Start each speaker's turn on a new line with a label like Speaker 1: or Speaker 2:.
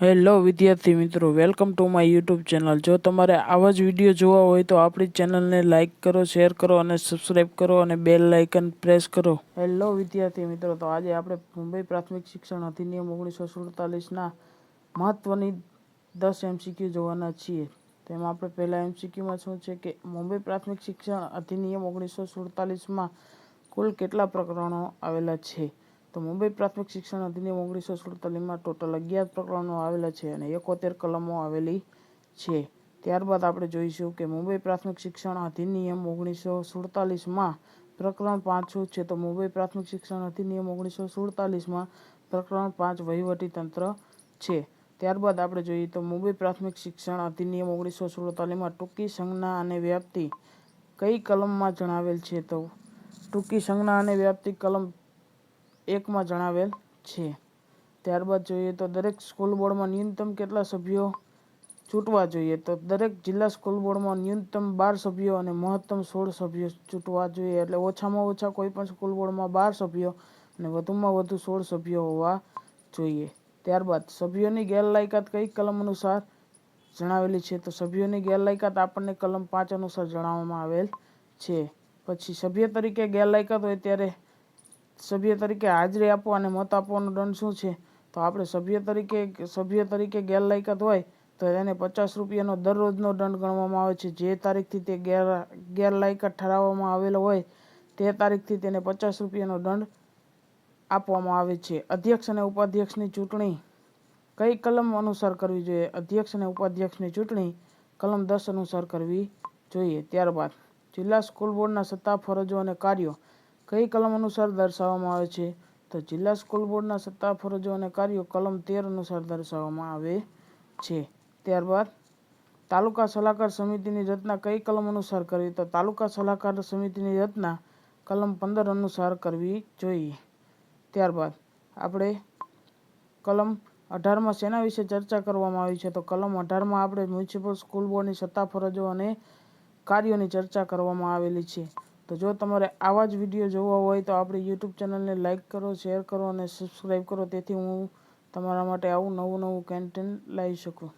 Speaker 1: Hello વિદ્યાર્થી મિત્રો, welcome to my YouTube channel. જો તમારે આવા જ વીડિયો જોવા હોય તો આપણી ચેનલને લાઇક કરો, શેર કરો અને સબસ્ક્રાઇબ કરો અને બેલ લાઇકન પ્રેસ કરો. હેલો વિદ્યાર્થી મિત્રો, તો આજે આપણે મુંબઈ પ્રાથમિક શિક્ષણ અધિનિયમ ઓગણીસો સુડતાલીસના મહત્ત્વની દસ એમસીક્યુ જોવાના છીએ. તેમાં આપણે પહેલાં એમસીક્યુમાં શું છે કે મુંબઈ પ્રાથમિક શિક્ષણ અધિનિયમ ઓગણીસો સુડતાલીસમાં કુલ કેટલા પ્રકરણો આવેલા છે? તો મુંબઈ પ્રાથમિક શિક્ષણ અધિનિયમ ઓગણીસો સુડતાલીસમાં ટોટલ અગિયાર પ્રકરણો આવેલા છે અને એકોતેર કલમો આવેલી છે. ત્યારબાદ આપણે જોઈશું કે મુંબઈ પ્રાથમિક શિક્ષણ અધિનિયમ ઓગણીસો સુડતાલીસમાં પ્રકરણ પાંચું છે? તો મુંબઈ પ્રાથમિક શિક્ષણ અધિનિયમ ઓગણીસો સુડતાલીસમાં પ્રકરણ પાંચ વહીવટી તંત્ર છે. ત્યારબાદ આપણે જોઈએ તો મુંબઈ પ્રાથમિક શિક્ષણ અધિનિયમ ઓગણીસો સુડતાલીસમાં ટૂંકી સંજ્ઞા અને વ્યાપ્તિ કઈ કલમમાં જણાવેલ છે? તો ટૂંકી સંજ્ઞા અને વ્યાપ્તિ કલમ એકમાં જણાવેલ છે. ત્યારબાદ જોઈએ તો દરેક સ્કૂલ બોર્ડમાં ન્યૂનતમ કેટલા સભ્યો ચૂંટવા જોઈએ તો દરેક જિલ્લા સ્કૂલ બોર્ડમાં ન્યૂનતમ બાર સભ્યો અને મહત્તમ સોળ સભ્યો ચૂંટવા જોઈએ. એટલે ઓછામાં ઓછા કોઈ પણ સ્કૂલ બોર્ડમાં બાર સભ્યો અને વધુમાં વધુ સોળ સભ્યો હોવા જોઈએ. ત્યારબાદ સભ્યોની ગેરલાયકાત કઈ કલમ અનુસાર જણાવેલી છે? તો સભ્યોની ગેરલાયકાત આપણને કલમ પાંચ અનુસાર જણાવવામાં આવેલ છે. પછી સભ્ય તરીકે ગેરલાયકાત હોય ત્યારે સભ્ય તરીકે હાજરી આપવા અને મત આપવાનો દંડ શું છે? તો આપણે સભ્ય તરીકે સભ્ય તરીકે ગેરલાયકાત હોય તો એને પચાસ રૂપિયાનો દરરોજનો દંડ ગણવામાં આવે છે. જે તારીખથી તે ગેર ગેરલાયકાત ઠરાવવામાં આવેલો હોય, તે તારીખથી તેને પચાસ રૂપિયાનો દંડ આપવામાં આવે છે. અધ્યક્ષ અને ઉપાધ્યક્ષની ચૂંટણી કઈ કલમ અનુસાર કરવી જોઈએ? અધ્યક્ષ અને ઉપાધ્યક્ષની ચૂંટણી કલમ દસ અનુસાર કરવી જોઈએ. ત્યારબાદ જિલ્લા સ્કૂલ બોર્ડના સત્તા ફરજો અને કાર્યો. કઈ કલમ અનુસાર દર્શાવવામાં આવે છે? તો જિલ્લા સ્કૂલ બોર્ડના સત્તા ફરજો અને કાર્યો કલમ તેર અનુસાર દર્શાવવામાં આવે છે. ત્યારબાદ, તાલુકા સલાહકાર સમિતિની રચના કઈ કલમ અનુસાર કરવી? તો તાલુકા સલાહકાર સમિતિની રચના કલમ પંદર અનુસાર કરવી જોઈએ. ત્યારબાદ, આપણે કલમ અઢારમાં શેના વિશે ચર્ચા કરવામાં આવી છે? તો કલમ અઢારમાં આપણે મ્યુનિસિપલ સ્કૂલ બોર્ડની સત્તા ફરજો અને કાર્યોની ચર્ચા કરવામાં આવેલી છે. તો જો તમારે આવા જ વીડિયો જોવા હોય તો આપણી યુટ્યુબ ચેનલને લાઇક કરો, શેર કરો અને સબસ્ક્રાઈબ કરો. તેથી હું તમારા માટે આવું નવું નવું કન્ટેન્ટ લાવી શકું.